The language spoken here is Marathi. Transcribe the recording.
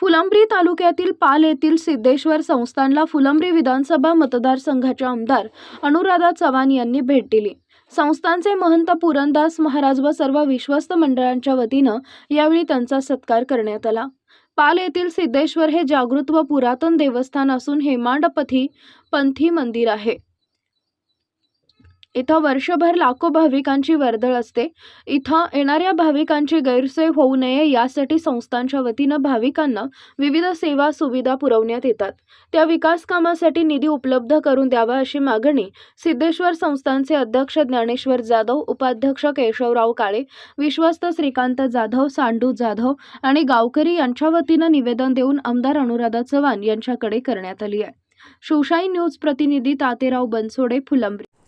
फुलंब्री तालुक्यातील पाल येथील सिद्धेश्वर संस्थानला फुलंब्री विधानसभा मतदारसंघाच्या आमदार अनुराधा चव्हाण यांनी भेट दिली. संस्थानचे महंत पुरंदास महाराज व सर्व विश्वस्त मंडळांच्या वतीनं यावेळी त्यांचा सत्कार करण्यात आला. पाल येथील सिद्धेश्वर हे जागृत व पुरातन देवस्थान असून हेमाडपथी पंथी मंदिर आहे. इथं वर्षभर लाखो भाविकांची वर्दळ असते. इथं येणाऱ्या भाविकांची गैरसोय होऊ नये यासाठी संस्थांच्या वतीनं भाविकांना विविध सेवा सुविधा पुरवण्यात येतात. त्या विकास कामासाठी निधी उपलब्ध करून द्यावा अशी मागणी सिद्धेश्वर संस्थानचे अध्यक्ष ज्ञानेश्वर जाधव उपाध्यक्ष केशवराव काळे विश्वस्त श्रीकांत जाधव सांडू जाधव आणि गावकरी यांच्या वतीनं निवेदन देऊन आमदार अनुराधा चव्हाण यांच्याकडे करण्यात आली आहे. शिवशाही न्यूज प्रतिनिधी तातेराव बनसोडे फुलंब्री